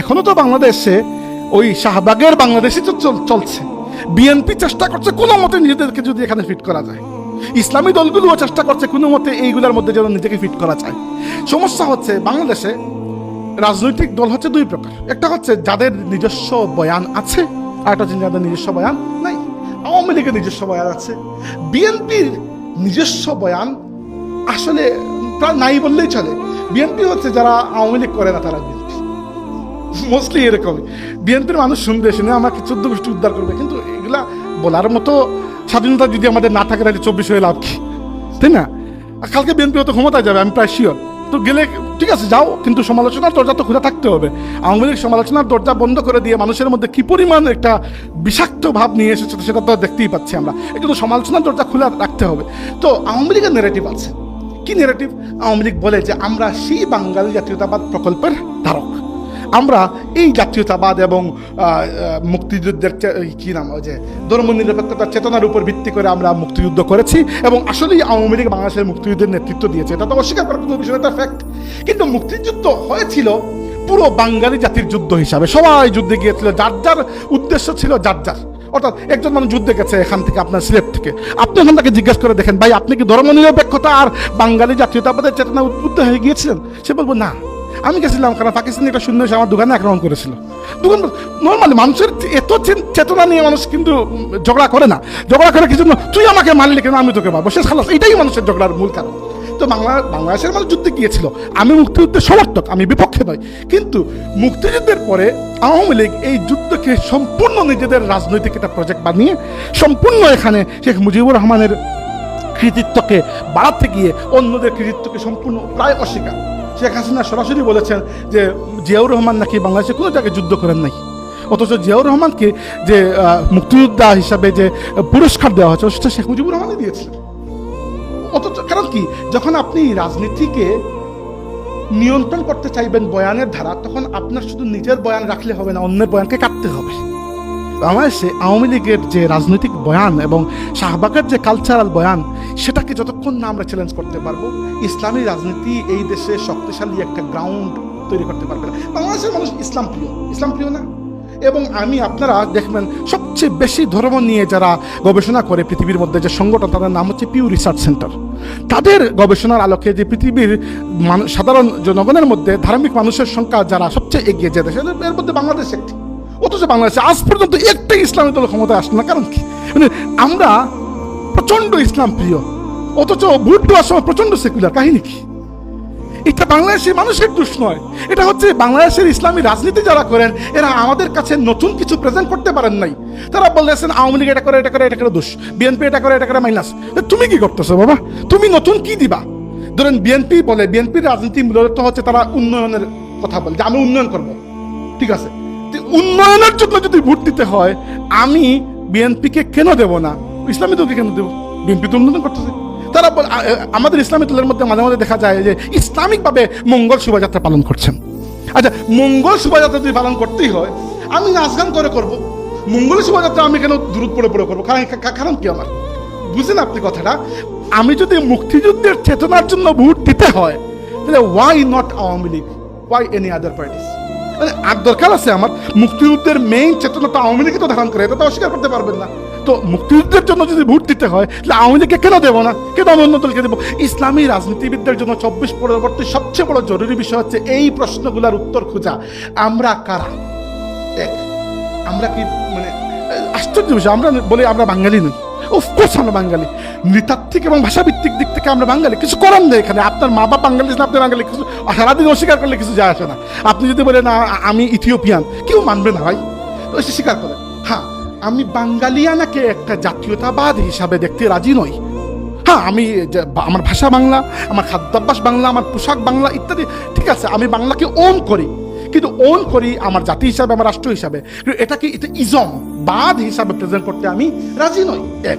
এখনও তো বাংলাদেশে ওই শাহবাগের বাংলাদেশই তো চলছে। বিএনপি চেষ্টা করছে কোনো মতে নিজেদেরকে যদি এখানে ফিট করা যায়। ইসলামী দলগুলোও চেষ্টা করছে কোনো মতে এইগুলোর মধ্যে যেন নিজেকে ফিট করা যায়। সমস্যা হচ্ছে বাংলাদেশে রাজনৈতিক দল হচ্ছে দুই প্রকার। একটা হচ্ছে যাদের নিজস্ব বয়ান আছে, আর একটা হচ্ছে যাদের নিজস্ব বয়ান নাই। আওয়ামী লীগের নিজস্ব বয়ান আছে। বিএনপির নিজস্ব বয়ান আসলে প্রায় নাই বললেই চলে। বিএনপি হচ্ছে যারা আওয়ামী লীগ করে না তারা বিএনপি। মোস্টলি এরকমই। বিএনপির মানুষ শুনবে, শুনে আমাকে চোদ্দ গোষ্ঠী উদ্ধার করবে। কিন্তু এগুলা বলার মতো স্বাধীনতা যদি আমাদের না থাকে, তাহলে চব্বিশ হয়ে লাভ কি? তাই না? আর কালকে বিএনপি হয়তো ক্ষমতায় যাবে, আমি প্রায় শিওর তো গেলে, ঠিক আছে, যাও, কিন্তু সমালোচনার দরজা তো খোলা থাকতে হবে। আওয়ামী লীগ সমালোচনার দরজা বন্ধ করে দিয়ে মানুষের মধ্যে কি পরিমাণ একটা বিষাক্ত ভাব নিয়ে এসেছে, সেটা তো দেখতেই পাচ্ছি আমরা। একটু তো সমালোচনার দরজা খোলা রাখতে হবে। তো আওয়ামী লীগের নেগেটিভ আছে। কি নেগেটিভ আওয়ামী লীগ বলে যে, আমরা সেই বাঙালি জাতীয়তাবাদ প্রকল্পের ধারক। আমরা এই জাতীয়তাবাদ এবং মুক্তিযুদ্ধের কি নাম যে ধর্মনিরপেক্ষতার চেতনার উপর ভিত্তি করে আমরা মুক্তিযুদ্ধ করেছি এবং আসলেই আওয়ামী লীগ বাংলাদেশের মুক্তিযুদ্ধের নেতৃত্ব দিয়েছে। এটা তো অস্বীকার করার কোনো বিষয় ফ্যাক্ট কিন্তু মুক্তিযুদ্ধ হয়েছিল পুরো বাঙালি জাতির যুদ্ধ হিসাবে। সবাই যুদ্ধে গিয়েছিল, যার যার উদ্দেশ্য ছিল যার যার। অর্থাৎ একজন মানুষ যুদ্ধে গেছে এখান থেকে, আপনার সিলেট থেকে। আপনি এখন তাকে জিজ্ঞেস করে দেখেন, ভাই, আপনি কি ধর্মনিরপেক্ষতা আর বাঙালি জাতীয়তাবাদের চেতনা উদ্বুদ্ধ হয়ে গিয়েছিলেন? সে বলব, না। আমি গেছিলাম কারণ পাকিস্তানি একটা এসে আমার দোকানে আক্রমণ করেছিল। দোকান নর্মালি মানুষের এত চেতনা নিয়ে মানুষ কিন্তু ঝগড়া করে না। ঝগড়া করে কিছু তুই আমাকে মারলি কেন, আমি তোকে মারবো। শেষ খালাস, এটাই মানুষের ঝগড়ার মূল কারণ। তো বাংলা বাংলাদেশের মানুষ যুদ্ধে গিয়েছিল। আমি মুক্তিযুদ্ধের সমর্থক, আমি বিপক্ষে নয়। কিন্তু মুক্তিযুদ্ধের পরে আওয়ামী লীগ এই যুদ্ধকে সম্পূর্ণ নিজেদের রাজনৈতিক একটা প্রজেক্ট বানিয়ে সম্পূর্ণ এখানে শেখ মুজিবুর রহমানের কৃতিত্বকে বাড়াতে গিয়ে অন্যদের কৃতিত্বকে সম্পূর্ণ প্রায় অস্বীকার। শেখ হাসিনা সরাসরি বলেছেন যে জিয়াউর রহমান নাকি বাংলাদেশে কোনো জায়গায় যুদ্ধ করেন নাই। অথচ জিয়াউর রহমানকে যে মুক্তিযোদ্ধা হিসাবে যে পুরস্কার দেওয়া হয়েছে, সেটা শেখ মুজিবুর রহমানই দিয়েছিলেন। অথচ কারণ কি? যখন আপনি রাজনীতিকে নিয়ন্ত্রণ করতে চাইবেন বয়ানের ধারা, তখন আপনার শুধু নিজের বয়ান রাখলে হবে না, অন্যের বয়ানকে কাটতে হবে। বাংলাদেশে আওয়ামী লীগের যে রাজনৈতিক বয়ান এবং শাহবাগের যে কালচারাল বয়ান, সেটাকে যতক্ষণ না আমরা চ্যালেঞ্জ করতে পারব, ইসলামী রাজনীতি এই দেশে শক্তিশালী একটা গ্রাউন্ড তৈরি করতে পারবে না। বাংলাদেশের মানুষ ইসলাম প্রিয় ইসলাম প্রিয় না? এবং আমি, আপনারা দেখবেন, সবচেয়ে বেশি ধর্ম নিয়ে যারা গবেষণা করে পৃথিবীর মধ্যে যে সংগঠন, তাদের নাম হচ্ছে পিউ রিসার্চ সেন্টার তাদের গবেষণার আলোকে যে পৃথিবীর সাধারণ জনগণের মধ্যে ধার্মিক মানুষের সংখ্যা যারা সবচেয়ে এগিয়ে যে এর মধ্যে বাংলাদেশ একটি। অথচ বাংলাদেশে আজ পর্যন্ত একটাই ইসলামী দল ক্ষমতায় আসছে না। কারণ কি? মানে আমরা প্রচণ্ড ইসলাম প্রিয়, অথচ ভোট দেওয়ার সময় প্রচণ্ড সেকুলার কাহিনী কি? এটা বাংলাদেশের মানুষের দোষ নয়, এটা হচ্ছে বাংলাদেশের ইসলামী রাজনীতি যারা করেন, এরা আমাদের কাছে নতুন কিছু প্রেজেন্ট করতে পারেন নাই। তারা বলেছেন আওয়ামী লীগ এটা করে এটা করে এটা করে দোষ। বিএনপি এটা করে এটা করে মাইনাস তুমি কি করতেছো বাবা? তুমি নতুন কি দিবা? ধরেন বিএনপি বলে বিএনপির রাজনীতি মূলত হচ্ছে তারা উন্নয়নের কথা বলে, যে আমি উন্নয়ন করব। ঠিক আছে? উন্নয়নের জন্য যদি ভোট দিতে হয়, আমি বিএনপিকে কেন দেব না? ইসলামী দলকে কেন দেবো? বিএনপি তো উন্নয়ন করতেছে। তারা আমাদের ইসলামী দলের মধ্যে মাঝে মাঝে দেখা যায় যে ইসলামিকভাবে মঙ্গল শোভাযাত্রা পালন করছেন। আচ্ছা মঙ্গল শোভাযাত্রা যদি পালন করতেই হয়, আমি নাচ গান করে করব। মঙ্গল শোভাযাত্রা আমি কেন দূরত পড়ে পড়ে করব? কারণ কারণ কি আমার? বুঝলেন আপনি কথাটা? আমি যদি মুক্তিযুদ্ধের চেতনার জন্য ভোট দিতে হয়, তাহলে why not Awami League why any other parties আর দরকার আছে আমার, মুক্তিযুদ্ধের মেইন চেতনা তো আওয়ামী লীগই তো ধারণ করে, এটা তো অস্বীকার করতে পারবেন না। তো মুক্তিযুদ্ধের জন্য যদি ভোট দিতে হয়, তাহলে আওয়ামী লীগকে কেন দেবো না? কেন আমি অন্য দলকে দেবো? ইসলামী রাজনীতিবিদদের জন্য চব্বিশ পরবর্তী সবচেয়ে বড় জরুরি বিষয় হচ্ছে এই প্রশ্নগুলোর উত্তর খোঁজা। আমরা কারা? এক, আমরা কি মানে আশ্চর্য বিষয়, আমরা বলি আমরা বাঙালি নই। অফকোর্স আমরা বাঙালি। নৃতাত্ত্বিক এবং ভাষাভিত্তিক দিক থেকে আমরা বাঙালি, কিছু করার নেই এখানে। আপনার মা বাপ বাঙালি না, আপনি বাঙালি, কিছু সারাদিন অস্বীকার করলে কিছু যায় আসে না। আপনি যদি বলেন "আ- আমি ইথিওপিয়ান কেউ মানবে না ভাই। তো সে স্বীকার করেন। হ্যাঁ আমি বাঙালিয়ানাকে একটা জাতীয়তাবাদ হিসাবে দেখতে রাজি নই। হ্যাঁ আমি আমার ভাষা বাংলা, আমার খাদ্যাভ্যাস বাংলা, আমার পোশাক বাংলা ইত্যাদি, ঠিক আছে, আমি বাংলাকে ওন করি। কিন্তু ওন করি আমার জাতি হিসাবে, আমার রাষ্ট্র হিসাবে। এটাকে এটা ইজম বাদ হিসাবে প্রেজেন্ট করতে আমি রাজি নই। এক।